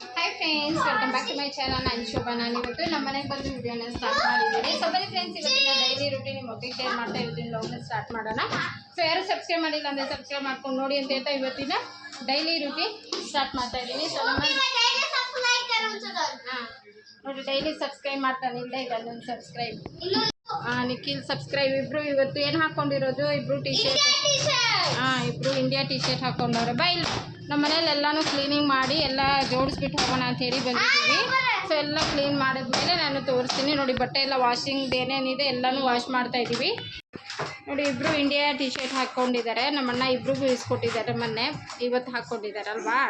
Hi friends welcome back to my channel ನಾನು ಶೋಭಾ ನಾನು ಇವತ್ತು ನಮ್ಮ ಮನೆಗೆ ಬಂದು ವಿಡಿಯೋನ ಸ್ಟಾರ್ಟ್ ಮಾಡಿದ್ದೀನಿ. ಸೊ ಬನ್ನಿ ಫ್ರೆಂಡ್ಸ್ ಇವತ್ತಿನ ಡೈಲಿ ರೂಟೀನ್ ಮಕ್ಕಳಿಗೆ ಶೇರ್ ಮಾಡ್ತಾ ಇರ್ತೀನಿ ಲೋಗ್ನ ಸ್ಟಾರ್ಟ್ ಮಾಡೋಣ. ಸೊ ಯಾರು ಸಬ್ಸ್ಕ್ರೈಬ್ ಮಾಡಿಲ್ಲ ಅಂದರೆ ಸಬ್ಸ್ಕ್ರೈಬ್ ಮಾಡ್ಕೊಂಡು ನೋಡಿ ಅಂತ ಹೇಳ್ತಾ ಇವತ್ತಿನ ಡೈಲಿ ರೂಟೀನ್ ಸ್ಟಾರ್ಟ್ ಮಾಡ್ತಾ ಇದ್ದೀನಿ. ಸೊ ನಮ್ಮ ಹಾಂ ನೋಡಿ ಡೈಲಿ ಸಬ್ಸ್ಕ್ರೈಬ್ ಮಾಡ್ತಾನೆ ಇಲ್ಲೇ ನನ್ ಸಬ್ಸ್ಕ್ರೈಬ್ ನಿಖಿಲ್ ಸಬ್ಸ್ಕ್ರೈಬ್ ಇಬ್ರು ಇವತ್ತು ಏನು ಹಾಕೊಂಡಿರೋದು? ಇಬ್ರು ಟಿ ಶರ್ಟ್ ಹಾಂ ಇಬ್ರು ಇಂಡಿಯಾ ಟಿ ಶರ್ಟ್ ಹಾಕೊಂಡವ್ರೆ. ಬೈ ನಮ್ಮ ಮನೇಲಿ ಎಲ್ಲಾನು ಕ್ಲೀನಿಂಗ್ ಮಾಡಿ ಎಲ್ಲ ಜೋಡಿಸ್ಬಿಟ್ಟು ಹೋಗೋಣ ಅಂತ ಹೇಳಿ ಬಂದಿದ್ದೀವಿ. ಸೊ ಎಲ್ಲ ಕ್ಲೀನ್ ಮಾಡಿದ್ಮೇಲೆ ನಾನು ತೋರಿಸ್ತೀನಿ. ನೋಡಿ ಬಟ್ಟೆ ಎಲ್ಲ ವಾಷಿಂಗ್ ಏನೇನಿದೆ ಎಲ್ಲನೂ ವಾಶ್ ಮಾಡ್ತಾ ಇದ್ದೀವಿ. ನೋಡಿ ಇಬ್ರು ಇಂಡಿಯಾ ಟಿ ಶರ್ಟ್ ಹಾಕ್ಕೊಂಡಿದ್ದಾರೆ ನಮ್ಮಣ್ಣ ಇಬ್ರಿಗೂ ಇಸ್ಕೊಟ್ಟಿದ್ದಾರೆ ಮೊನ್ನೆ. ಇವತ್ತು ಹಾಕ್ಕೊಂಡಿದ್ದಾರೆ ಅಲ್ವಾ?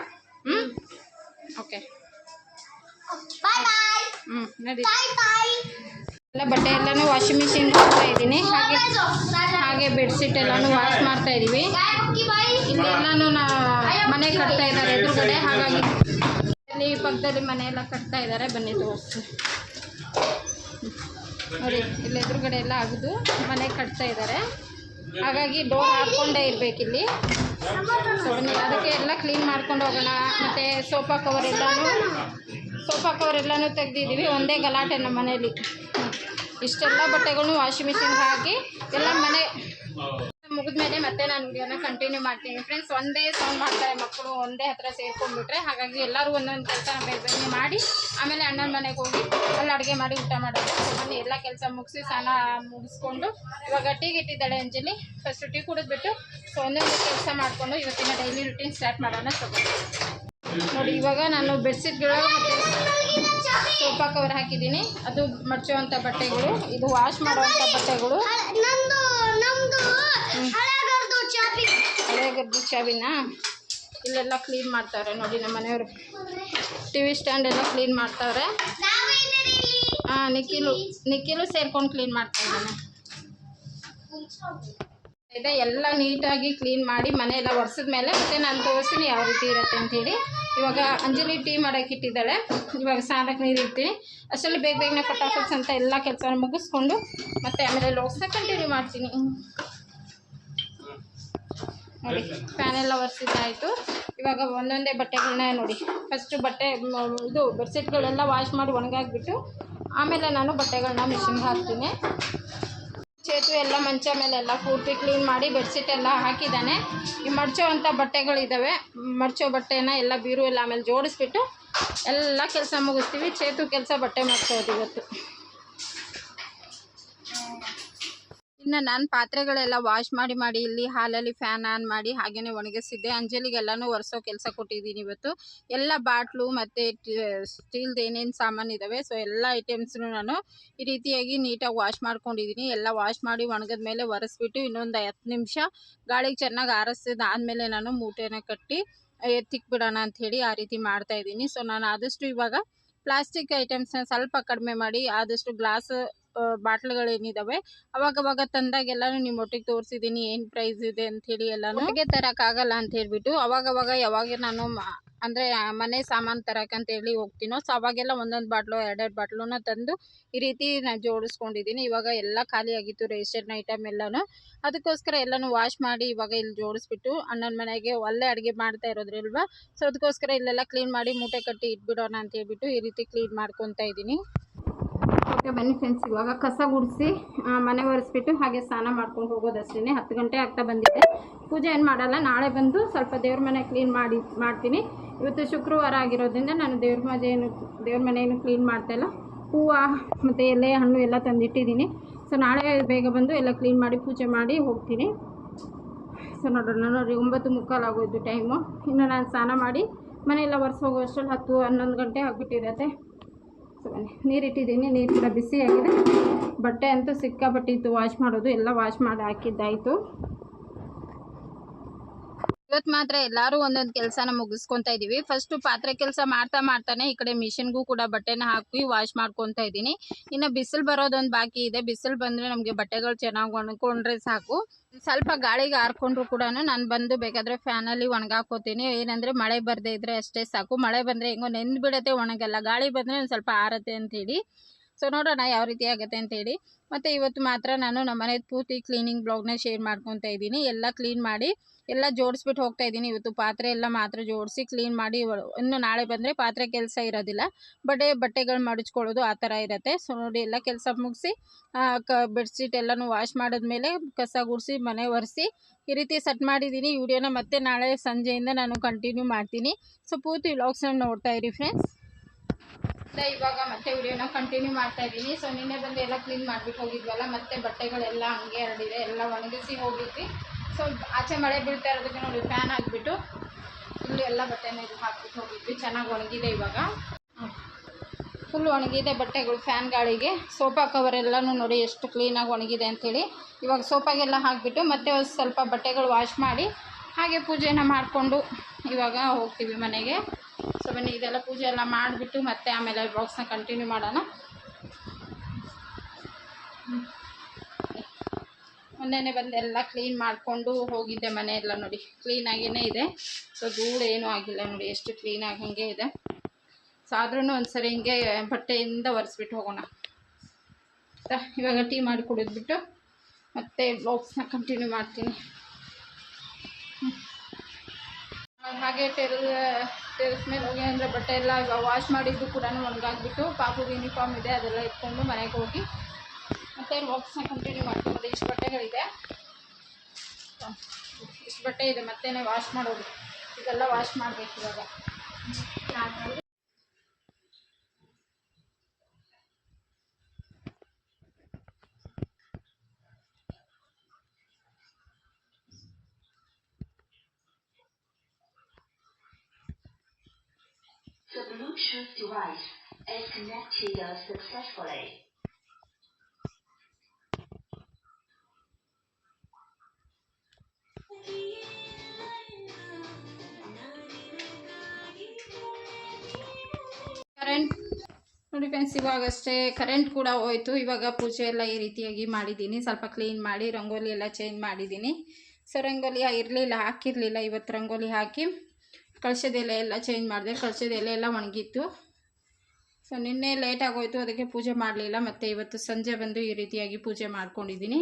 ಹ್ಞೂ ಓಕೆ ಹ್ಞೂ ನಡಿ ಎಲ್ಲ ಬಟ್ಟೆ ಎಲ್ಲಾನು ವಾಷಿಂಗ್ ಮಿಷಿನ್ ಹಾಕ್ತಾ ಇದ್ದೀನಿ. ಹಾಗೆ ಹಾಗೆ ಬೆಡ್ಶೀಟ್ ಎಲ್ಲಾನು ವಾಶ್ ಮಾಡ್ತಾ ಇದ್ದೀವಿ. ಇಲ್ಲಿ ಎಲ್ಲಾನು ಮನೆ ಕಟ್ತಾ ಇದ್ದಾರೆ ಎದುರುಗಡೆ, ಹಾಗಾಗಿ ಇಲ್ಲಿ ಪಕ್ಕದಲ್ಲಿ ಮನೆ ಎಲ್ಲ ಕಟ್ತಾ ಇದ್ದಾರೆ. ಬನ್ನಿ ತೋರಿಸ್ತೀನಿ ನೋಡಿ, ಇಲ್ಲಿ ಎದುರುಗಡೆ ಎಲ್ಲ ಅಗದು ಮನೆ ಕಟ್ತಾ ಇದ್ದಾರೆ. ಹಾಗಾಗಿ ಡೋರ್ ಹಾಕೊಂಡೇ ಇರ್ಬೇಕು ಬನ್ನಿ ಅದಕ್ಕೆ ಎಲ್ಲ ಕ್ಲೀನ್ ಮಾಡ್ಕೊಂಡು ಹೋಗೋಣ. ಮತ್ತು ಸೋಫಾ ಕವರ್ ಎಲ್ಲನೂ ಸೋಫಾ ಕವರ್ ಎಲ್ಲಾನು ತೆಗ್ದಿದ್ದೀವಿ. ಒಂದೇ ಗಲಾಟೆ ನಮ್ಮ ಮನೇಲಿ. ಇಷ್ಟೆಲ್ಲ ಬಟ್ಟೆಗಳನ್ನು ವಾಷಿಂಗ್ ಮಿಷಿನ್ಗೆ ಹಾಕಿ ಎಲ್ಲ ಮನೆ ಮುಗಿದ್ಮೇಲೆ ಮತ್ತೆ ನಾನು ವಿಡಿಯೋನ ಕಂಟಿನ್ಯೂ ಮಾಡ್ತೀನಿ. ಫ್ರೆಂಡ್ಸ್ ಒಂದೇ ಸೌಂಡ್ ಮಾಡ್ತಾರೆ ಮಕ್ಕಳು, ಒಂದೇ ಹತ್ರ ಸೇರ್ಕೊಂಡ್ಬಿಟ್ರೆ ಹಾಗಾಗಿ ಎಲ್ಲರೂ ಒಂದೊಂದು ಕೆಲಸ ಬೇರೆ ಮಾಡಿ, ಆಮೇಲೆ ಅಣ್ಣನ ಮನೆಗೆ ಹೋಗಿ ಅಲ್ಲಿ ಅಡುಗೆ ಮಾಡಿ ಊಟ ಮಾಡೋದು. ಮನೆ ಎಲ್ಲ ಕೆಲಸ ಮುಗಿಸಿ ಸ್ನಾನ ಮುಗಿಸ್ಕೊಂಡು, ಇವಾಗ ಟೀಗೆ ಗಿಟ್ಟಿದ್ದಾಳೆ ಅಂಜಲಿ. ಫಸ್ಟ್ ಟೀ ಕುಡಿದ್ಬಿಟ್ಟು ಸೊ ಒಂದೊಂದು ಕೆಲಸ ಮಾಡಿಕೊಂಡು ಇವತ್ತಿನ ಡೈಲಿ ರುಟೀನ್ ಸ್ಟಾರ್ಟ್ ಮಾಡೋಣ ತಗೊಂಡು ನೋಡಿ, ಇವಾಗ ನಾನು ಬೆಡ್ಶೀಟ್ಗಳು ಮತ್ತು ಸೋಫಾ ಕವರ್ ಹಾಕಿದ್ದೀನಿ. ಅದು ಮಡ್ಚುವಂಥ ಬಟ್ಟೆಗಳು, ಇದು ವಾಶ್ ಮಾಡುವಂಥ ಬಟ್ಟೆಗಳು. ಹಳೆಗರ್ದು ಚಾಬಿನ ಹಳೆ ಚಾವಿನ ಇಲ್ಲೆಲ್ಲ ಕ್ಲೀನ್ ಮಾಡ್ತಾವ್ರೆ ನೋಡಿ ನಮ್ಮ ಮನೆಯವರು. ಟಿ ವಿ ಸ್ಟ್ಯಾಂಡ್ ಎಲ್ಲ ಕ್ಲೀನ್ ಮಾಡ್ತಾವ್ರೆ ಹಾ ನಿಖಿಲು ನಿಖಿಲು ಸೇರ್ಕೊಂಡು ಕ್ಲೀನ್ ಮಾಡ್ತಾ ಇದ್ದಾನೆ. ಇದೆ ಎಲ್ಲ ನೀಟಾಗಿ ಕ್ಲೀನ್ ಮಾಡಿ ಮನೆ ಎಲ್ಲ ಒರೆಸಿದ ಮೇಲೆ ಮತ್ತೆ ನಾನು ತೋರಿಸ್ತೀನಿ ಯಾವ ರೀತಿ ಇರುತ್ತೆ ಅಂತೇಳಿ ಇವಾಗ ಅಂಜಲಿ ಟೀ ಮಾಡೋಕೆ ಇಟ್ಟಿದ್ದಾಳೆ. ಇವಾಗ ಸಾರಕ್ಕೆ ನೀರು ಇಡ್ತೀನಿ. ಅಷ್ಟರಲ್ಲಿ ಬೇಗ ಬೇಗನೆ ಫಟಾಫಟ್ಸ್ ಅಂತ ಎಲ್ಲ ಕೆಲಸ ಮುಗಿಸ್ಕೊಂಡು ಮತ್ತೆ ಆಮೇಲೆ ಲೋಕ್ಸ ಕಂಟಿನ್ಯೂ ಮಾಡ್ತೀನಿ. ನೋಡಿ ಫ್ಯಾನ್ ಎಲ್ಲ ಇವಾಗ ಒಂದೊಂದೇ ಬಟ್ಟೆಗಳನ್ನ ನೋಡಿ. ಫಸ್ಟು ಬಟ್ಟೆ ಇದು ಬೆಡ್ಶೀಟ್ಗಳೆಲ್ಲ ವಾಶ್ ಮಾಡಿ ಒಣಗಾಕ್ಬಿಟ್ಟು, ಆಮೇಲೆ ನಾನು ಬಟ್ಟೆಗಳನ್ನ ಮಿಷಿನ್ಗೆ ಹಾಕ್ತೀನಿ. ಚೇತು ಎಲ್ಲ ಮಂಚ ಮೇಲೆ ಎಲ್ಲ ಪೂರ್ತಿ ಕ್ಲೀನ್ ಮಾಡಿ ಬೆಡ್ಶೀಟ್ ಎಲ್ಲ ಹಾಕಿದ್ದಾನೆ. ಈ ಮಡಚೋ ಅಂಥ ಬಟ್ಟೆಗಳಿದ್ದಾವೆ ಮಡಚೋ ಬಟ್ಟೆನ ಎಲ್ಲ ಬೀರು ಎಲ್ಲ ಆಮೇಲೆ ಜೋಡಿಸ್ಬಿಟ್ಟು ಎಲ್ಲ ಕೆಲಸ ಮುಗಿಸ್ತೀವಿ. ಚೇತು ಕೆಲಸ ಬಟ್ಟೆ ಮಾಡ್ಕೋದು ಇವತ್ತು. ಇನ್ನು ನಾನು ಪಾತ್ರೆಗಳೆಲ್ಲ ವಾಶ್ ಮಾಡಿ ಮಾಡಿ ಇಲ್ಲಿ ಹಾಲಲ್ಲಿ ಫ್ಯಾನ್ ಆನ್ ಮಾಡಿ ಹಾಗೇನೆ ಒಣಗಿಸಿದ್ದೆ. ಅಂಜಲಿಗೆಲ್ಲನೂ ಒರೆಸೋ ಕೆಲಸ ಕೊಟ್ಟಿದ್ದೀನಿ ಇವತ್ತು. ಎಲ್ಲ ಬಾಟ್ಲು ಮತ್ತೆ ಸ್ಟೀಲ್ದು ಏನೇನು ಸಾಮಾನು ಇದಾವೆ ಸೊ ಎಲ್ಲ ಐಟಮ್ಸ್ನು ನಾನು ಈ ರೀತಿಯಾಗಿ ನೀಟಾಗಿ ವಾಶ್ ಮಾಡ್ಕೊಂಡಿದ್ದೀನಿ. ಎಲ್ಲ ವಾಶ್ ಮಾಡಿ ಒಣಗದ ಮೇಲೆ ಒರೆಸ್ಬಿಟ್ಟು ಇನ್ನೊಂದು ಹತ್ತು ನಿಮಿಷ ಗಾಳಿಗೆ ಚೆನ್ನಾಗಿ ಆರಿಸಿದಾದ್ಮೇಲೆ ನಾನು ಮೂಟೆನ ಕಟ್ಟಿ, ಎತ್ತಿಕ್ ಬಿಡೋಣ ಅಂಥೇಳಿ ಆ ರೀತಿ ಮಾಡ್ತಾ ಇದ್ದೀನಿ. ಸೊ ನಾನು ಆದಷ್ಟು ಇವಾಗ ಪ್ಲಾಸ್ಟಿಕ್ ಐಟಮ್ಸ್ನ ಸ್ವಲ್ಪ ಕಡಿಮೆ ಮಾಡಿ, ಆದಷ್ಟು ಗ್ಲಾಸ್ ಬಾಟ್ಲ್ಗಳೇನಿದ್ದಾವೆ ಅವಾಗವಾಗ ತಂದಾಗೆಲ್ಲಾನು ನಿಮ್ಮ ಒಟ್ಟಿಗೆ ತೋರಿಸಿದ್ದೀನಿ ಏನು ಪ್ರೈಸ್ ಇದೆ ಅಂಥೇಳಿ ಎಲ್ಲಾನು. ಒಟ್ಟಿಗೆ ಆಗಲ್ಲ ಅಂತ ಹೇಳ್ಬಿಟ್ಟು ಅವಾಗವಾಗ ಯಾವಾಗ ನಾನು ಅಂದರೆ ಮನೆ ಸಾಮಾನು ತರಕಂತೇಳಿ ಹೋಗ್ತೀನೋ ಸೊ ಅವಾಗೆಲ್ಲ ಒಂದೊಂದು ಬಾಟ್ಲು ಎರಡೆರಡು ಬಾಟ್ಲುನ ತಂದು ಈ ರೀತಿ ನಾನು ಜೋಡಿಸ್ಕೊಂಡಿದ್ದೀನಿ ಇವಾಗ ಎಲ್ಲ ಖಾಲಿ ಆಗಿತ್ತು ರೇಷನ್ ಐಟಮ್ ಎಲ್ಲಾನು. ಅದಕ್ಕೋಸ್ಕರ ಎಲ್ಲಾನು ವಾಶ್ ಮಾಡಿ ಇವಾಗ ಇಲ್ಲಿ ಜೋಡಿಸ್ಬಿಟ್ಟು ಅಣ್ಣನ ಮನೆಗೆ ಒಳ್ಳೆ ಅಡುಗೆ ಮಾಡ್ತಾ ಇರೋದ್ರಲ್ವಾ? ಸೊ ಅದಕ್ಕೋಸ್ಕರ ಇಲ್ಲೆಲ್ಲ ಕ್ಲೀನ್ ಮಾಡಿ ಮೂಟೆ ಕಟ್ಟಿ ಇಟ್ಬಿಡೋಣ ಅಂತ ಹೇಳ್ಬಿಟ್ಟು ಈ ರೀತಿ ಕ್ಲೀನ್ ಮಾಡ್ಕೊತಾ ಇದ್ದೀನಿ ಬನ್ನಿ ಫ್ರೆಂಡ್ಸ್ ಇವಾಗ ಕಸ ಗುಡಿಸಿ ಮನೆ ಒರೆಸ್ಬಿಟ್ಟು ಹಾಗೆ ಸ್ನಾನ ಮಾಡ್ಕೊಂಡು ಹೋಗೋದಷ್ಟೇ ಹತ್ತು ಗಂಟೆ ಆಗ್ತಾ ಬಂದಿದೆ. ಪೂಜೆ ಏನು ಮಾಡಲ್ಲ, ನಾಳೆ ಬಂದು ಸ್ವಲ್ಪ ದೇವ್ರ ಮನೆ ಕ್ಲೀನ್ ಮಾಡಿ, ಮಾಡ್ತೀನಿ. ಇವತ್ತು ಶುಕ್ರವಾರ ಆಗಿರೋದ್ರಿಂದ ನಾನು ದೇವ್ರ ಮನೆ ಏನು, ದೇವ್ರ ಮನೆಯನ್ನು ಕ್ಲೀನ್ ಕ್ಲೀನ್ ಮಾಡ್ತಾಯಿಲ್ಲ ಹೂವು, ಮತ್ತು ಎಲೆ, ಹಣ್ಣು ಎಲ್ಲ ತಂದಿಟ್ಟಿದ್ದೀನಿ. ಸೊ ನಾಳೆ ಬೇಗ ಬಂದು ಎಲ್ಲ ಕ್ಲೀನ್ ಮಾಡಿ ಪೂಜೆ ಮಾಡಿ ಹೋಗ್ತೀನಿ. ಸೊ ನೋಡೋಣ ನೋಡಿ ಒಂಬತ್ತು ಮುಕ್ಕಾಲು ಆಗೋಯ್ತು ಟೈಮು ಇನ್ನು ನಾನು ಸ್ನಾನ ಮಾಡಿ ಮನೆಯೆಲ್ಲ ಒರೆಸಿ ಹೋಗೋ ಅಷ್ಟರಲ್ಲಿ ಹತ್ತು, ಹನ್ನೊಂದು ಗಂಟೆ ಆಗಿಬಿಟ್ಟಿರತ್ತೆ. ಸೊ ಬನ್ನಿ ನೀರಿಟ್ಟಿದ್ದೀನಿ ನೀರು ಕೂಡ ಬಿಸಿ ಆಗಿದೆ ಬಟ್ಟೆ ಅಂತೂ ಸಿಕ್ಕಾಪಟ್ಟೆ ಇತ್ತು ವಾಶ್ ಮಾಡೋದು. ಎಲ್ಲ ವಾಶ್ ಮಾಡಿ ಹಾಕಿದ್ದಾಯಿತು. ಇವತ್ತು ಮಾತ್ರ ಎಲ್ಲರೂ ಒಂದೊಂದು ಕೆಲಸನ ಮುಗಿಸ್ಕೊಂತ ಇದೀವಿ. ಫಸ್ಟ್ ಪಾತ್ರೆ ಕೆಲಸ ಮಾಡ್ತಾ ಮಾಡ್ತಾನೆ ಈ ಕಡೆ ಮಿಷಿನ್ಗೂ ಕೂಡ ಬಟ್ಟೆನ ಹಾಕಿ ವಾಶ್ ಮಾಡ್ಕೊಂತ ಇದೀನಿ. ಇನ್ನ ಬಿಸಿಲು ಬರೋದೊಂದು ಬಾಕಿ ಇದೆ. ಬಿಸಿಲು ಬಂದ್ರೆ ನಮಗೆ ಬಟ್ಟೆಗಳು ಚೆನ್ನಾಗಿ ಒಣಕೊಂಡ್ರೆ ಸಾಕು. ಸ್ವಲ್ಪ ಗಾಳಿಗೆ ಹಾರ್ಕೊಂಡ್ರು ಕೂಡ ನಾನು ಬಂದು ಬೇಕಾದ್ರೆ ಫ್ಯಾನ್ ಅಲ್ಲಿ ಒಣಗಾಕೋತೀನಿ. ಏನಂದ್ರೆ ಮಳೆ ಬರದೇ ಇದ್ರೆ ಅಷ್ಟೇ ಸಾಕು. ಮಳೆ ಬಂದ್ರೆ ಹೆಂಗೋ ನೆಂದು ಬಿಡತ್ತೆ ಒಣಗಲ್ಲ. ಗಾಳಿ ಬಂದ್ರೆ ಒಂದು ಸ್ವಲ್ಪ ಆರತ್ತೆ ಅಂಥೇಳಿ ಸೊ ನೋಡೋಣ ಯಾವ ರೀತಿ ಆಗುತ್ತೆ ಅಂತೇಳಿ ಮತ್ತೆ ಇವತ್ತು ಮಾತ್ರ ನಾನು ನಮ್ಮ ಮನೆ ಪೂರ್ತಿ ಕ್ಲೀನಿಂಗ್ ಬ್ಲಾಗ್ನ ಶೇರ್ ಮಾಡ್ಕೊತಾ ಇದ್ದೀನಿ ಎಲ್ಲ ಕ್ಲೀನ್ ಮಾಡಿ ಎಲ್ಲ ಜೋಡಿಸ್ಬಿಟ್ಟು ಹೋಗ್ತಾ ಇದ್ದೀನಿ. ಇವತ್ತು ಪಾತ್ರೆ ಎಲ್ಲ ಮಾತ್ರ ಜೋಡಿಸಿ ಕ್ಲೀನ್ ಮಾಡಿ ಇನ್ನು ನಾಳೆ ಬಂದರೆ ಪಾತ್ರೆ ಕೆಲಸ ಇರೋದಿಲ್ಲ. ಬಟ್ಟೆ, ಬಟ್ಟೆಗಳು ಮಡಚ್ಕೊಳ್ಳೋದು ಆ ಥರ ಇರುತ್ತೆ. ಸೊ ನೋಡಿ ಎಲ್ಲ ಕೆಲಸ ಮುಗಿಸಿ ಕ, ಬೆಡ್ಶೀಟ್ ಎಲ್ಲನೂ ವಾಶ್ ಮಾಡಿದ್ಮೇಲೆ ಕಸ ಗುಡಿಸಿ, ಮನೆ ಒರೆಸಿ ಈ ರೀತಿ ಸೆಟ್ ಮಾಡಿದ್ದೀನಿ. ವಿಡಿಯೋನ ಮತ್ತೆ ನಾಳೆ ಸಂಜೆಯಿಂದ ನಾನು ಕಂಟಿನ್ಯೂ ಮಾಡ್ತೀನಿ. ಸೊ ಪೂರ್ತಿ ವ್ಲಾಗ್ಸ್ನ ನೋಡ್ತಾ ಇರಿ ಫ್ರೆಂಡ್ಸ್ ಇವಾಗ ಮತ್ತೆ ವಿಡಿಯೋನ ಕಂಟಿನ್ಯೂ ಮಾಡ್ತಾ ಇದ್ದೀನಿ. ಸೊ ನಿನ್ನೆ ಬಂದು ಎಲ್ಲ ಕ್ಲೀನ್ ಮಾಡ್ಬಿಟ್ಟು ಹೋಗಿದ್ವಲ್ಲ, ಮತ್ತೆ ಬಟ್ಟೆಗಳೆಲ್ಲ ಹಂಗೆ ಹರಡಿದೆ. ಎಲ್ಲ ಒಣಗಿಸಿ ಹೋಗಿದ್ವಿ. ಸೊ ಆಚೆ ಮಳೆ ಬೀಳ್ತಾ ಇರೋದಕ್ಕೆ ನೋಡಿ ಫ್ಯಾನ್ ಹಾಕ್ಬಿಟ್ಟು ಫುಲ್ ಎಲ್ಲ ಬಟ್ಟೆನ ಇದು ಹಾಕ್ಬಿಟ್ಟು ಹೋಗಿದ್ವಿ. ಚೆನ್ನಾಗಿ ಒಣಗಿದೆ ಇವಾಗ. ಫುಲ್ ಒಣಗಿದೆ ಬಟ್ಟೆಗಳು ಫ್ಯಾನ್ ಗಾಳಿಗೆ. ಸೋಫಾ ಕವರ್ ಎಲ್ಲನೂ ನೋಡಿ ಎಷ್ಟು ಕ್ಲೀನಾಗಿ ಒಣಗಿದೆ ಅಂಥೇಳಿ ಇವಾಗ ಸೋಫಾಗೆಲ್ಲ ಹಾಕಿಬಿಟ್ಟು ಮತ್ತೆ ಸ್ವಲ್ಪ ಬಟ್ಟೆಗಳು ವಾಶ್ ಮಾಡಿ, ಹಾಗೆ ಪೂಜೆನ ಮಾಡಿಕೊಂಡು ಇವಾಗ ಹೋಗ್ತೀವಿ ಮನೆಗೆ. ಸೊ ಬನ್ನಿ, ಇದೆಲ್ಲ ಪೂಜೆ ಎಲ್ಲ ಮಾಡಿಬಿಟ್ಟು ಮತ್ತೆ ಆಮೇಲೆ ಬಾಕ್ಸ್ನ ಕಂಟಿನ್ಯೂ ಮಾಡೋಣ. ಮೊನ್ನೆನೇ ಬಂದು ಎಲ್ಲ ಕ್ಲೀನ್ ಮಾಡಿಕೊಂಡು ಹೋಗಿದ್ದೆ ಮನೆ ಎಲ್ಲ ನೋಡಿ ಕ್ಲೀನಾಗೇ ಇದೆ. ಸೊ ಧೂಳು ಏನೂ ಆಗಿಲ್ಲ ನೋಡಿ. ಎಷ್ಟು ಕ್ಲೀನಾಗಿ ಹಾಗೆ ಇದೆ. ಸೊ ಆದ್ರೂ ಒಂದ್ಸರಿ ಹಿಂಗೆ ಬಟ್ಟೆಯಿಂದ ಒರೆಸ್ಬಿಟ್ಟು ಹೋಗೋಣ? ಇವಾಗ ಟೀ ಮಾಡಿ ಕುಡಿದ್ಬಿಟ್ಟು ಮತ್ತೆ ಬ್ಲಾಗ್ಸ್ನ ಕಂಟಿನ್ಯೂ ಮಾಡ್ತೀನಿ. ಹಾಗೆ ಟೆರ್ ಟೆರೆಸ್ ಮೇಲೆ ಹೋಗಿ ಅಂದರೆ ಬಟ್ಟೆ ಎಲ್ಲ ವಾಶ್ ಮಾಡಿದ್ದು ಕೂಡ ಒಣಗಾಗ್ಬಿಟ್ಟು ಪಾಪುಗೆ ಯೂನಿಫಾರ್ಮ್ ಇದೆ ಅದೆಲ್ಲ ಇಟ್ಕೊಂಡು ಮನೆಗೆ ಹೋಗಿ ಮತ್ತೆ ಬಾಕ್ಸ್ನ ಕಂಟಿನ್ಯೂ ಮಾಡ್ಕೊಂಡು ಇಷ್ಟು ಬಟ್ಟೆಗಳಿದೆ. ಸೊ, ಇಷ್ಟು ಬಟ್ಟೆ ಇದೆ ಮತ್ತೇನೆ ವಾಶ್ ಮಾಡೋದು. ಇದೆಲ್ಲ ವಾಶ್ ಮಾಡಬೇಕು ಇವಾಗ. The Bluetooth device is connected successfully. ನೋಡಿ ಫ್ರೆಂಡ್ಸ್ ಇವಾಗಷ್ಟೇ ಕರೆಂಟ್ ಕೂಡ ಹೋಯಿತು. ಇವಾಗ ಪೂಜೆ ಎಲ್ಲ ಈ ರೀತಿಯಾಗಿ ಮಾಡಿದ್ದೀನಿ. ಸ್ವಲ್ಪ ಕ್ಲೀನ್ ಮಾಡಿ, ರಂಗೋಲಿ ಎಲ್ಲ ಚೇಂಜ್ ಮಾಡಿದ್ದೀನಿ. ಸೊ ರಂಗೋಲಿ ಇರಲಿಲ್ಲ, ಹಾಕಿರಲಿಲ್ಲ. ಇವತ್ತು ರಂಗೋಲಿ ಹಾಕಿ ಕಳಶದ ಎಲೆ ಎಲ್ಲ ಚೇಂಜ್ ಮಾಡಿದೆ. ಕಳಶದ ಎಲೆ ಎಲ್ಲ ಒಣಗಿತ್ತು. ಸೊ ನಿನ್ನೆ ಲೇಟ್ ಆಗೋಯ್ತು. ಅದಕ್ಕೆ ಪೂಜೆ ಮಾಡಲಿಲ್ಲ. ಮತ್ತು ಇವತ್ತು ಸಂಜೆ ಬಂದು ಈ ರೀತಿಯಾಗಿ ಪೂಜೆ ಮಾಡ್ಕೊಂಡಿದ್ದೀನಿ.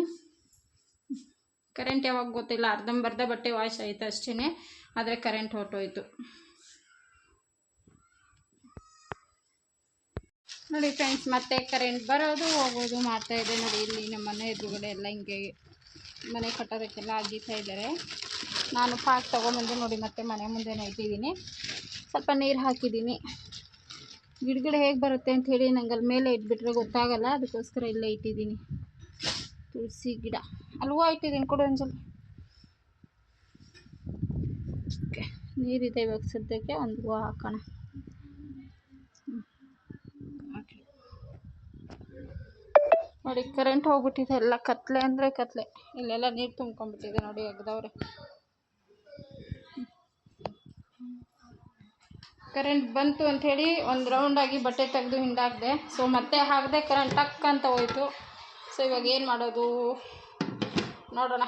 ಕರೆಂಟ್ ಯಾವಾಗ ಗೊತ್ತಿಲ್ಲ. ಅರ್ಧಂಬರ್ಧ ಬಟ್ಟೆ ವಾಶ್ ಆಯಿತು ಅಷ್ಟೇ ಆದರೆ ಕರೆಂಟ್ ಹೊರಟೋಯ್ತು. ನೋಡಿ ಫ್ರೆಂಡ್ಸ್, ಮತ್ತೆ ಕರೆಂಟ್ ಬರೋದು, ಹೋಗೋದು, ಮಾಡ್ತಾ ಇದೆ ನೋಡಿ. ಇಲ್ಲಿ ನಮ್ಮ ಮನೆ ಎದುರುಗಡೆ ಎಲ್ಲ ಹಿಂಗೆ ಮನೆ ಕಟ್ಟೋದಕ್ಕೆಲ್ಲ ಅಗೀತಾ ಇದ್ದಾರೆ. ನಾನು ಪಾಕ್ ತೊಗೊಂಬಂದು ನೋಡಿ, ಮತ್ತೆ ಮನೆ ಮುಂದೆನೇ ಇಟ್ಟಿದ್ದೀನಿ ಸ್ವಲ್ಪ ನೀರು ಹಾಕಿದ್ದೀನಿ. ಗಿಡಗಳು ಹೇಗೆ ಬರುತ್ತೆ ಅಂತ ಹೇಳಿ ನಂಗೆ ಅಲ್ಲಿ ಮೇಲೆ ಇಟ್ಬಿಟ್ರೆ ಗೊತ್ತಾಗಲ್ಲ, ಅದಕ್ಕೋಸ್ಕರ ಇಲ್ಲೇ ಇಟ್ಟಿದ್ದೀನಿ. ತುಳಸಿ ಗಿಡ. ಅಲ್ಲಿ ಹೂವು ಇಟ್ಟಿದ್ದೀನಿ ಕೊಡು ಒಂದ್ಸಲ ಓಕೆ, ನೀರಿದೆ ಇವಾಗ ಸದ್ಯಕ್ಕೆ, ಒಂದು ಹೂವು ಹಾಕೋಣ. ನೋಡಿ ಕರೆಂಟ್ ಹೋಗ್ಬಿಟ್ಟಿದೆ. ಎಲ್ಲ ಕತ್ಲೆ ಅಂದರೆ ಕತ್ಲೆ. ಇಲ್ಲೆಲ್ಲ ನೀರು ತುಂಬ್ಕೊಂಡ್ಬಿಟ್ಟಿದೆ ನೋಡಿ ಅಗ್ದವ್ರೆ ಕರೆಂಟ್ ಬಂತು ಅಂಥೇಳಿ ಒಂದು ರೌಂಡಾಗಿ ಬಟ್ಟೆ ತೆಗೆದು ಹಿಂಡಾಕ್ದೆ ಸೊ ಮತ್ತೆ ಹಾಕದೆ ಕರೆಂಟ್ ಟಕ್ ಅಂತ ಹೋಯ್ತು. ಸೊ ಇವಾಗ ಏನು ಮಾಡೋದು? ನೋಡೋಣ.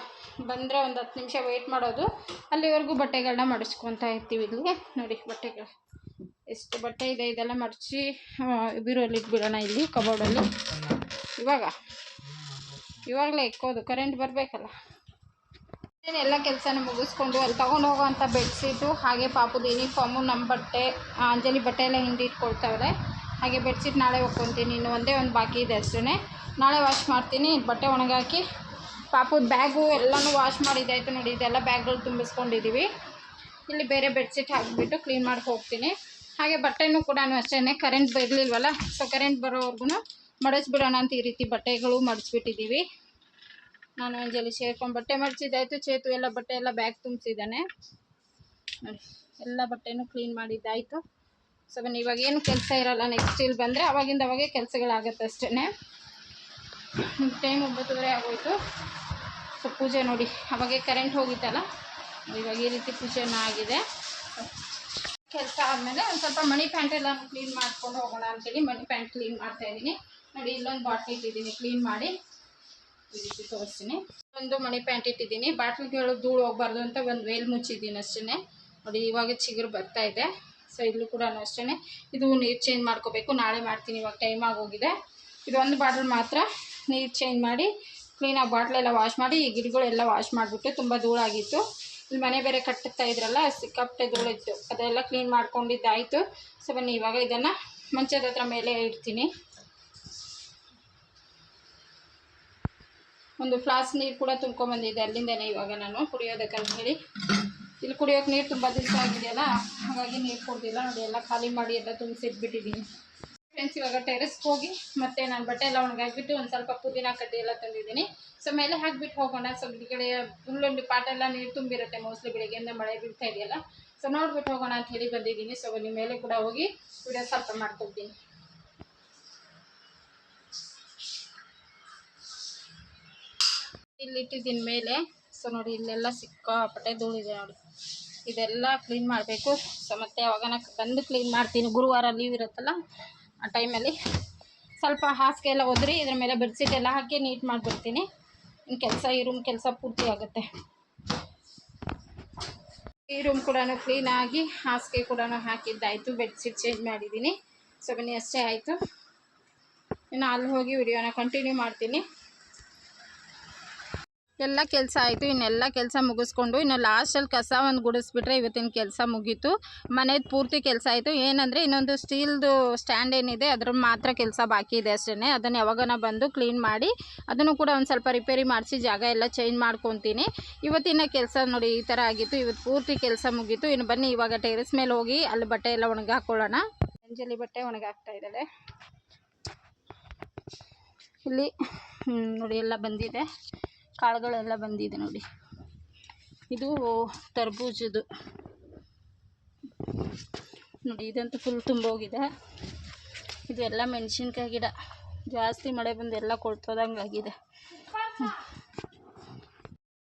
ಬಂದರೆ ಒಂದು ಹತ್ತು ನಿಮಿಷ ವೆಯ್ಟ್ ಮಾಡೋದು. ಅಲ್ಲಿವರೆಗೂ ಬಟ್ಟೆಗಳನ್ನ ಮಡಚ್ಕೊತಾ ಇರ್ತೀವಿ ಇಲ್ಲಿ ನೋಡಿ, ಬಟ್ಟೆಗಳು. ಎಷ್ಟು ಬಟ್ಟೆ ಇದೆ, ಇದೆಲ್ಲ ಮಡಚಿ ಬೀರೋಲಿ ಇಟ್ಬಿಡೋಣ ಇಲ್ಲಿ ಕಬೋರ್ಡಲ್ಲಿ ಇವಾಗ? ಇವಾಗಲೇ ಇಕ್ಕೋದು ಕರೆಂಟ್ ಬರಬೇಕಲ್ಲ. ಎಲ್ಲ ಕೆಲಸನ ಮುಗಿಸ್ಕೊಂಡು ಅಲ್ಲಿ ತೊಗೊಂಡು ಹೋಗೋವಂಥ ಬೆಡ್ಶೀಟು ಹಾಗೆ ಪಾಪದ ಯೂನಿಫಾರ್ಮು ನಮ್ಮ ಬಟ್ಟೆ ಅಂಜಲಿ ಬಟ್ಟೆ ಎಲ್ಲ ಹಿಂಡಿ ಇಟ್ಕೊಳ್ತಾವ್ರೆ. ಹಾಗೆ ಬೆಡ್ಶೀಟ್ ನಾಳೆ ಒಕ್ಕೊತೀನಿ ಇನ್ನು ಒಂದೇ ಒಂದು ಬಾಕಿ ಇದೆ ಅಷ್ಟೇ ನಾಳೆ ವಾಶ್ ಮಾಡ್ತೀನಿ, ಬಟ್ಟೆ ಒಣಗಾಕಿ, ಪಾಪದ ಬ್ಯಾಗು ಎಲ್ಲನೂ ವಾಶ್ ಮಾಡಿದ್ದಾಯ್ತು ನೋಡಿ, ಇದೆಲ್ಲ ಬ್ಯಾಗ್ಗಳು ತುಂಬಿಸ್ಕೊಂಡಿದ್ದೀವಿ ಇಲ್ಲಿ ಬೇರೆ ಬೆಡ್ಶೀಟ್ ಹಾಕಿಬಿಟ್ಟು ಕ್ಲೀನ್ ಮಾಡಿ ಹೋಗ್ತೀನಿ. ಹಾಗೆ ಬಟ್ಟೆನೂ ಕೂಡ ಅಷ್ಟೇ ಕರೆಂಟ್ ಬರಲಿಲ್ವಲ್ಲ ಸೊ ಕರೆಂಟ್ ಬರೋವರೆಗೂ ಮಡಚ್ಬಿಡೋಣ ಅಂತ ಈ ರೀತಿ ಬಟ್ಟೆಗಳು ಮಡಚ್ಬಿಟ್ಟಿದ್ದೀವಿ. ನಾನು ಅಂಜಲಿ ಸೇರ್ಕೊಂಡು ಬಟ್ಟೆ ಮಡಚಿದ್ದಾಯ್ತು, ಚೇತು ಎಲ್ಲ ಬಟ್ಟೆ ಎಲ್ಲ ಬ್ಯಾಗ್ ತುಂಬಿಸಿದ್ದಾನೆ. ಎಲ್ಲ ಬಟ್ಟೆನೂ ಕ್ಲೀನ್ ಮಾಡಿದ್ದಾಯಿತು. ಸೊ ಬನ್ನಿ ಇವಾಗ ಏನು ಕೆಲಸ ಇರಲ್ಲ, ನೆಕ್ಸ್ಟ್ ಇಲ್ಲಿ ಬಂದರೆ ಅವಾಗಿಂದ ಅವಾಗೇ ಕೆಲಸಗಳಾಗತ್ತೆ ಅಷ್ಟೇ ಟೈಮ್ ಒಂಬತ್ತುವರೆ ಆಗೋಯ್ತು. ಸೊ, ಪೂಜೆ ನೋಡಿ, ಅವಾಗೆ ಕರೆಂಟ್ ಹೋಗಿತ್ತಲ್ಲ, ಇವಾಗ ಈ ರೀತಿ ಪೂಜೆನ ಆಗಿದೆ. ಕೆಲಸ ಆದಮೇಲೆ ಒಂದು ಸ್ವಲ್ಪ ಮನಿ ಪ್ಯಾಂಟ್ ಎಲ್ಲ ಕ್ಲೀನ್ ಮಾಡ್ಕೊಂಡು ಹೋಗೋಣ ಅಂತೇಳಿ ಮನಿ ಪ್ಯಾಂಟ್ ಕ್ಲೀನ್ ಮಾಡ್ತಾ ಇದ್ದೀನಿ. ನೋಡಿ, ಇಲ್ಲೊಂದು ಬಾಟ್ಲಿ ಇಟ್ಟಿದ್ದೀನಿ. ಕ್ಲೀನ್ ಮಾಡಿ ಈ ರೀತಿ ತೋರಿಸ್ತೀನಿ. ಒಂದು ಮಣಿ ಪ್ಯಾಂಟ್ ಇಟ್ಟಿದ್ದೀನಿ. ಬಾಟ್ಲಿಗಳು ಧೂಳು ಹೋಗ್ಬಾರ್ದು ಅಂತ ಒಂದು ವೇಲ್ ಮುಚ್ಚಿದ್ದೀನಿ ಅಷ್ಟೇ ನೋಡಿ, ಇವಾಗ ಚಿಗುರು ಬರ್ತಾ ಇದೆ. ಸೊ ಇಲ್ಲೂ ಕೂಡ ಅಷ್ಟೇ ಇದು ನೀರು ಚೇಂಜ್ ಮಾಡ್ಕೋಬೇಕು. ನಾಳೆ ಮಾಡ್ತೀನಿ. ಇವಾಗ ಟೈಮ್ ಆಗೋಗಿದೆ ಇದೊಂದು ಬಾಟಲ್ ಮಾತ್ರ ನೀರು ಚೇಂಜ್ ಮಾಡಿ ಕ್ಲೀನಾಗಿ ಬಾಟ್ಲೆಲ್ಲ ವಾಶ್ ಮಾಡಿ, ಈ ಗಿಡಗಳೆಲ್ಲ ವಾಶ್ ಮಾಡಿಬಿಟ್ಟು ತುಂಬ ಧೂಳಾಗಿತ್ತು ಇಲ್ಲಿ ಮನೆ ಬೇರೆ ಕಟ್ಟುತ್ತಾ ಇದ್ರಲ್ಲ, ಸಿಕ್ಕಾಪಟ್ಟೆ ಧೂಳಿತ್ತು ಅದೆಲ್ಲ ಕ್ಲೀನ್ ಮಾಡ್ಕೊಂಡಿದ್ದಾಯಿತು. ಸೊ ಬನ್ನಿ, ಇವಾಗ ಇದನ್ನು ಮಂಚದ ಹತ್ರ ಮೇಲೆ ಇಡ್ತೀನಿ. ಒಂದು ಫ್ಲಾಸ್ ನೀರು ಕೂಡ ತುಂಬ್ಕೊಂಬಂದಿದ್ದೆ ಅಲ್ಲಿಂದನೇ ಇವಾಗ ನಾನು ಕುಡಿಯೋದಕ್ಕಂತ ಹೇಳಿ. ಇಲ್ಲಿ ಕುಡಿಯೋಕೆ ನೀರು ತುಂಬ ದಿವಸ ಆಗಿದೆಯಲ್ಲ, ಹಾಗಾಗಿ ನೀರು ಕೊಡ್ತಿಲ್ಲ ನೋಡಿ, ಎಲ್ಲ ಖಾಲಿ ಮಾಡಿ ಎಲ್ಲ ತುಂಬಿಸಿಟ್ಬಿಟ್ಟಿದ್ದೀನಿ ಫ್ರೆಂಡ್ಸ್ ಇವಾಗ ಟೆರೆಸ್ಗೆ ಹೋಗಿ ಮತ್ತೆ ನಾನು ಬಟ್ಟೆ ಎಲ್ಲ ಒಣಗಾಕ್ಬಿಟ್ಟು ಒಂದು ಸ್ವಲ್ಪ ಪುದೀನ ಕಡ್ಡಿ ಎಲ್ಲ ತಂದಿದ್ದೀನಿ. ಸೊ ಮೇಲೆ ಹಾಕ್ಬಿಟ್ಟು ಹೋಗೋಣ. ಸೊ ಕಡೆ ಉಳ್ಳೊಂದು ಪಾಟ ನೀರು ತುಂಬಿರುತ್ತೆ ಮೋಸ್ಟ್ಲಿ ಬೆಳಿಗ್ಗೆಯಿಂದ ಮಳೆ ಬೀಳ್ತಾ ಇದೆಯಲ್ಲ. ಸೊ ನೋಡ್ಬಿಟ್ಟು ಹೋಗೋಣ ಅಂತ ಹೇಳಿ ಬಂದಿದ್ದೀನಿ. ಸೊ ನಿಮ್ಮ ಮೇಲೆ ಕೂಡ ಹೋಗಿ ವಿಡಿಯೋ ಸ್ವಲ್ಪ ಮಾಡ್ಕೊಳ್ತೀನಿ. ಇಲ್ಲಿ ಇಟ್ಟಿದ್ದೀನಿ ಮೇಲೆ. ಸೊ ನೋಡಿ, ಇಲ್ಲೆಲ್ಲ ಸಿಕ್ಕಾಪಟ್ಟೆ ಧೂಳಿದೆ ನೋಡಿ. ಇದೆಲ್ಲ ಕ್ಲೀನ್ ಮಾಡಬೇಕು. ಸೊ ಮತ್ತೆ ಯಾವಾಗನ ಬಂದು ಕ್ಲೀನ್ ಮಾಡ್ತೀನಿ. ಗುರುವಾರ ಲೀವ್ ಇರುತ್ತಲ್ಲ, ಆ ಟೈಮಲ್ಲಿ ಸ್ವಲ್ಪ ಹಾಸಿಗೆ ಎಲ್ಲ ಒದ್ರಿ, ಇದ್ರ ಮೇಲೆ ಬೆಡ್ಶೀಟ್ ಎಲ್ಲ ಹಾಕಿ ನೀಟ್ ಮಾಡಿಬಿಡ್ತೀನಿ. ಇನ್ನು ಕೆಲಸ, ಈ ರೂಮ್ ಕೆಲಸ ಪೂರ್ತಿ ಆಗುತ್ತೆ. ಈ ರೂಮ್ ಕೂಡ ಕ್ಲೀನಾಗಿ ಹಾಸಿಗೆ ಕೂಡ ಹಾಕಿದ್ದಾಯಿತು. ಬೆಡ್ಶೀಟ್ ಚೇಂಜ್ ಮಾಡಿದ್ದೀನಿ. ಸೊ ಬನ್ನಿ, ಅಷ್ಟೇ ಆಯಿತು. ಇನ್ನು ಅಲ್ಲಿ ಹೋಗಿ ವಿಡಿಯೋನ ಕಂಟಿನ್ಯೂ ಮಾಡ್ತೀನಿ. ಎಲ್ಲ ಕೆಲಸ ಆಯಿತು, ಇನ್ನೆಲ್ಲ ಕೆಲಸ ಮುಗಿಸ್ಕೊಂಡು, ಇನ್ನು ಲಾಸ್ಟಲ್ಲಿ ಕಸ ಒಂದು ಗುಡಿಸ್ಬಿಟ್ರೆ ಇವತ್ತಿನ ಕೆಲಸ ಮುಗೀತು. ಮನೇದು ಪೂರ್ತಿ ಕೆಲಸ ಆಯಿತು. ಏನಂದರೆ ಇನ್ನೊಂದು ಸ್ಟೀಲ್ದು ಸ್ಟ್ಯಾಂಡ್ ಏನಿದೆ, ಅದ್ರ ಮಾತ್ರ ಕೆಲಸ ಬಾಕಿ ಇದೆ ಅಷ್ಟೇ ಅದನ್ನು ಯಾವಾಗನ ಬಂದು ಕ್ಲೀನ್ ಮಾಡಿ, ಅದನ್ನು ಕೂಡ ಒಂದು ಸ್ವಲ್ಪ ರಿಪೇರಿ ಮಾಡಿಸಿ, ಜಾಗ ಎಲ್ಲ ಚೇಂಜ್ ಮಾಡ್ಕೊತೀನಿ. ಇವತ್ತಿನ ಕೆಲಸ ನೋಡಿ, ಈ ಥರ ಆಗಿತ್ತು. ಇವತ್ತು ಪೂರ್ತಿ ಕೆಲಸ ಮುಗೀತು. ಇನ್ನು ಬನ್ನಿ, ಇವಾಗ ಟೆರೆಸ್ ಮೇಲೆ ಹೋಗಿ, ಅಲ್ಲಿ ಬಟ್ಟೆ ಎಲ್ಲ ಒಣಗಿ ಹಾಕೊಳ್ಳೋಣ ಅಂಜಲಿ ಬಟ್ಟೆ ಒಣಗಾಕ್ತಾ ಇದ್ದಾಳೆ. ಇಲ್ಲಿ ನೋಡಿ, ಎಲ್ಲ ಬಂದಿದೆ. ಕಾಳುಗಳೆಲ್ಲ ಬಂದಿದೆ ನೋಡಿ. ಇದು ತರ್ಬೂಜದ್ದು. ನೋಡಿ, ಇದಂತೂ ಫುಲ್ ತುಂಬೋಗಿದೆ. ಇದು ಎಲ್ಲ ಮೆಣಸಿನ್ಕಾಯಿ ಗಿಡ. ಜಾಸ್ತಿ ಮಳೆ ಬಂದು ಎಲ್ಲ ಕೊಳ್ತೋದಂಗೆ ಆಗಿದೆ.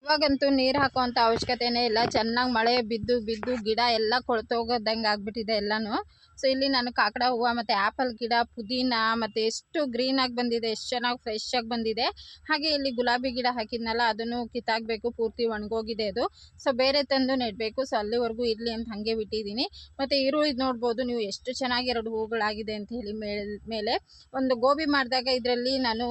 ಇವಾಗಂತೂ ನೀರು ಹಾಕುವಂಥ ಅವಶ್ಯಕತೆನೇ ಇಲ್ಲ. ಚೆನ್ನಾಗಿ ಮಳೆ ಬಿದ್ದು ಬಿದ್ದು ಗಿಡ ಎಲ್ಲ ಕೊಳ್ತೋಗೋದಂಗೆ ಆಗಿಬಿಟ್ಟಿದೆ ಎಲ್ಲನೂ. ಸೊ ಇಲ್ಲಿ ನಾನು ಕಾಕಡ ಹೂವು, ಮತ್ತು ಆ್ಯಪಲ್ ಗಿಡ, ಪುದೀನ, ಮತ್ತು ಎಷ್ಟು ಗ್ರೀನಾಗಿ ಬಂದಿದೆ, ಎಷ್ಟು ಚೆನ್ನಾಗಿ ಫ್ರೆಶ್ ಆಗಿ ಬಂದಿದೆ. ಹಾಗೆ ಇಲ್ಲಿ ಗುಲಾಬಿ ಗಿಡ ಹಾಕಿದ್ನಲ್ಲ, ಅದನ್ನು ಕಿತ್ತಾಕಬೇಕು, ಪೂರ್ತಿ ಒಣಗೋಗಿದೆ ಅದು. ಸೊ ಬೇರೆ ತಂದು ನೆಡಬೇಕು. ಸೊ ಅಲ್ಲಿವರೆಗೂ ಇರಲಿ ಅಂತ ಹಾಗೆ ಬಿಟ್ಟಿದ್ದೀನಿ. ಮತ್ತು ಈರುಳ್ಳಿ ನೋಡ್ಬೋದು, ನೀವು ಎಷ್ಟು ಚೆನ್ನಾಗಿ ಎರಡು ಹೂಗಳಾಗಿದೆ ಅಂತ ಹೇಳಿ ಮೇಲ್ ಒಂದು ಗೋಬಿ ಮಾಡಿದಾಗ ಇದರಲ್ಲಿ ನಾನು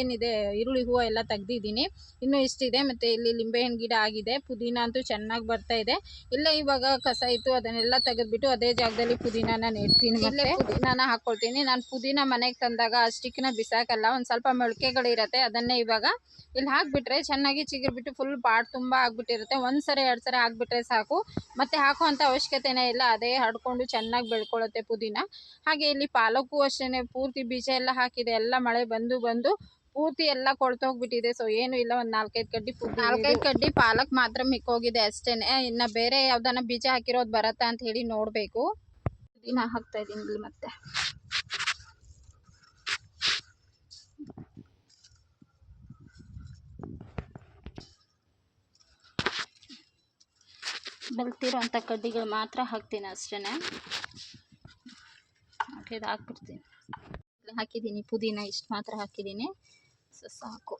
ಏನಿದೆ, ಈರುಳ್ಳಿ ಹೂವು ಎಲ್ಲ ತೆಗ್ದಿದ್ದೀನಿ. ಇನ್ನೂ ಇಷ್ಟಿದೆ. ಮತ್ತು ಇಲ್ಲಿ ಲಿಂಬೆಹಣ್ಣು ಗಿಡ ಆಗಿದೆ. ಪುದೀನ ಅಂತೂ ಚೆನ್ನಾಗಿ ಬರ್ತಾ ಇದೆ. ಇಲ್ಲ ಇವಾಗ ಕಸ ಇತ್ತು, ಅದನ್ನೆಲ್ಲ ತೆಗೆದ್ಬಿಟ್ಟು ಅದೇ ಜಾಗದಲ್ಲಿ ಪುದೀನಾನ ನೆಡ್ತೀನಿ ಮತ್ತೆ ಪುದೀನಾನ ಹಾಕೊಳ್ತೀನಿ. ನಾನು ಪುದೀನ ಮನೆಗೆ ತಂದಾಗ ಅಷ್ಟಿಕ್ಕಿನ ಬಿಸಾಕಲ್ಲ ಒಂದು ಸ್ವಲ್ಪ ಮೊಳಕೆಗಳಿರತ್ತೆ ಅದನ್ನೇ ಇವಾಗ ಇಲ್ಲಿ ಹಾಕ್ಬಿಟ್ರೆ ಚೆನ್ನಾಗಿ ಚಿಗುರ್ಬಿಟ್ಟು ಫುಲ್ ಪಾಟ್ ತುಂಬ ಆಗ್ಬಿಟ್ಟಿರುತ್ತೆ. ಒಂದು ಸರಿ ಎರಡು ಸರಿ ಹಾಕ್ಬಿಟ್ರೆ ಸಾಕು. ಮತ್ತೆ ಹಾಕುವಂಥ ಅವಶ್ಯಕತೆನೇ ಇಲ್ಲ. ಅದೇ ಹಡ್ಕೊಂಡು ಚೆನ್ನಾಗಿ ಬೆಳ್ಕೊಳ್ಳುತ್ತೆ ಪುದೀನ. ಹಾಗೆ ಇಲ್ಲಿ ಪಾಲಕ್ಕೂ ಅಷ್ಟೇ ಪೂರ್ತಿ ಬೀಜ ಎಲ್ಲ ಹಾಕಿದೆ. ಎಲ್ಲ ಮಳೆ ಬಂದು ಬಂದು ಪೂರ್ತಿ ಎಲ್ಲ ಕೊಳ್ತೋಗ್ಬಿಟ್ಟಿದೆ ಸೊ ಏನು ಇಲ್ಲ. ಒಂದು ನಾಲ್ಕೈದು ಕಡ್ಡಿ ನಾಲ್ಕೈದು ಕಡ್ಡಿ ಪಾಲಕ್ ಮಾತ್ರ ಮಿಕ್ಕೋಗಿದೆ ಅಷ್ಟೇನೆ. ಇನ್ನು ಬೇರೆ ಯಾವ್ದಾನ ಬೀಜ ಹಾಕಿರೋದು ಬರತ್ತಾ ಅಂತ ಹೇಳಿ ನೋಡಬೇಕು. ದಿನ ಹಾಕ್ತಾ ಇದ್ದೀನಿ ಮತ್ತೆ. ಬೆಳ್ತಿರೋಂಥ ಕಡ್ಡಿಗಳು ಮಾತ್ರ ಹಾಕ್ತೀನಿ ಅಷ್ಟೇ ಇದು ಹಾಕ್ಬಿಡ್ತೀನಿ. ಹಾಕಿದ್ದೀನಿ, ಪುದೀನ ಇಷ್ಟು ಮಾತ್ರ ಹಾಕಿದ್ದೀನಿ. ಸೊ ಸಾಕು.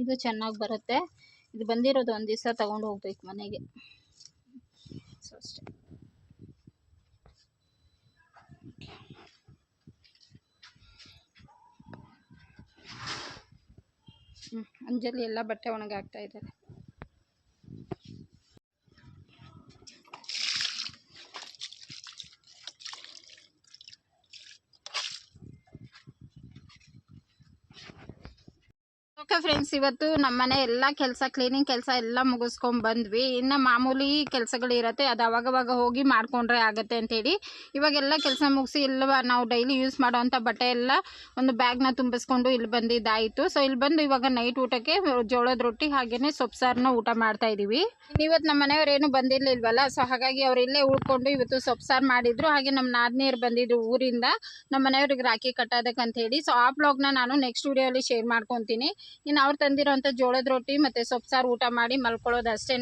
ಇದು ಚೆನ್ನಾಗಿ ಬರುತ್ತೆ. ಇದು ಬಂದಿರೋದು ಒಂದು ದಿವಸ ತೊಗೊಂಡು ಹೋಗ್ಬೇಕು ಮನೆಗೆ. ಸೊ ಅಷ್ಟೇ. ಅಂಜಲಿ ಎಲ್ಲ ಬಟ್ಟೆ ಒಣಗಾಕ್ತಾ ಇದ್ದಾರೆ. ಓಕೆ ಫ್ರೆಂಡ್ಸ್ ಇವತ್ತು ನಮ್ಮ ಮನೆ ಎಲ್ಲ ಕೆಲಸ ಕ್ಲೀನಿಂಗ್ ಕೆಲಸ ಎಲ್ಲ ಮುಗಿಸ್ಕೊಂಡು ಬಂದ್ವಿ. ಇನ್ನು ಮಾಮೂಲಿ ಕೆಲಸಗಳು ಇರುತ್ತೆ, ಅದು ಅವಾಗವಾಗ ಹೋಗಿ ಮಾಡ್ಕೊಂಡ್ರೆ ಆಗುತ್ತೆ ಅಂತೇಳಿ. ಇವಾಗೆಲ್ಲ ಕೆಲಸ ಮುಗಿಸಿ ಇಲ್ವ, ನಾವು ಡೈಲಿ ಯೂಸ್ ಮಾಡೋವಂಥ ಬಟ್ಟೆ ಎಲ್ಲ ಒಂದು ಬ್ಯಾಗ್ನ ತುಂಬಿಸ್ಕೊಂಡು ಇಲ್ಲಿ ಬಂದಿದ್ದಾಯಿತು. ಸೊ ಇಲ್ಲಿ ಬಂದು ಇವಾಗ ನೈಟ್ ಊಟಕ್ಕೆ ಜೋಳದ ರೊಟ್ಟಿ ಹಾಗೆಯೇ ಸೊಪ್ಪು ಸಾರನ್ನ ಊಟ ಮಾಡ್ತಾ ಇದೀವಿ. ಇವತ್ತು ನಮ್ಮ ಮನೆಯವರೇನು ಬಂದಿರಲಿಲ್ವಲ್ಲ ಸೊ ಹಾಗಾಗಿ ಅವ್ರು ಇಲ್ಲೇ ಉಳ್ಕೊಂಡು ಇವತ್ತು ಸೊಪ್ಪು ಸಾರು ಮಾಡಿದ್ರು. ಹಾಗೆ ನಮ್ಮ ನಾದಿನಿಯರು ಬಂದಿದ್ರು ಊರಿಂದ ನಮ್ಮ ಮನೆಯವ್ರಿಗೆ ರಾಖಿ ಕಟ್ಟೋದಕ್ಕಂತ ಹೇಳಿ ಸೊ ಆ ಬ್ಲಾಗ್ನ ನಾನು ನೆಕ್ಸ್ಟ್ ವಿಡಿಯೋಲಿ ಶೇರ್ ಮಾಡ್ಕೊತೀನಿ. ಇನ್ನು ಅವ್ರು ತಂದಿರೋಂಥ ಜೋಳದ ರೊಟ್ಟಿ ಮತ್ತು ಸೊಪ್ಪು ಸಾರು ಊಟ ಮಾಡಿ ಮಲ್ಕೊಳ್ಳೋದು ಅಷ್ಟೇ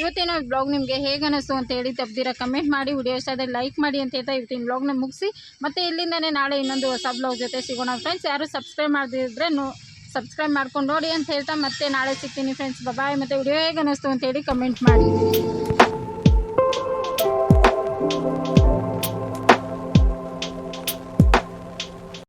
ಇವತ್ತಿನ ಬ್ಲಾಗ್ ನಿಮಗೆ ಹೇಗೆ ಅನ್ನಿಸ್ತು ಅಂತ ಹೇಳಿ ತಪ್ಪದಿರ ಕಮೆಂಟ್ ಮಾಡಿ. ವಿಡಿಯೋ ಇಷ್ಟ ಆದರೆ ಲೈಕ್ ಮಾಡಿ ಅಂತ ಹೇಳ್ತಾ ಇವತ್ತಿನ ಬ್ಲಾಗ್ನ ಮುಗಿಸಿ. ಮತ್ತು ಇಲ್ಲಿಂದನೇ ನಾಳೆ ಇನ್ನೊಂದು ಹೊಸ ಬ್ಲಾಗ್ ಜೊತೆ ಸಿಗೋಣ ಫ್ರೆಂಡ್ಸ್ ಯಾರು ಸಬ್ಸ್ಕ್ರೈಬ್ ಮಾಡಿದ್ರೆ ನೋ ಸಬ್ಸ್ಕ್ರೈಬ್ ಮಾಡ್ಕೊಂಡು ನೋಡಿ ಅಂತ ಹೇಳ್ತಾ ಮತ್ತೆ ನಾಳೆ ಸಿಗ್ತೀನಿ ಫ್ರೆಂಡ್ಸ್ ಬಾಯ್ ಮತ್ತು ವಿಡಿಯೋ ಹೇಗೆ ಅನಿಸ್ತು ಅಂತ ಹೇಳಿ ಕಮೆಂಟ್ ಮಾಡಿ.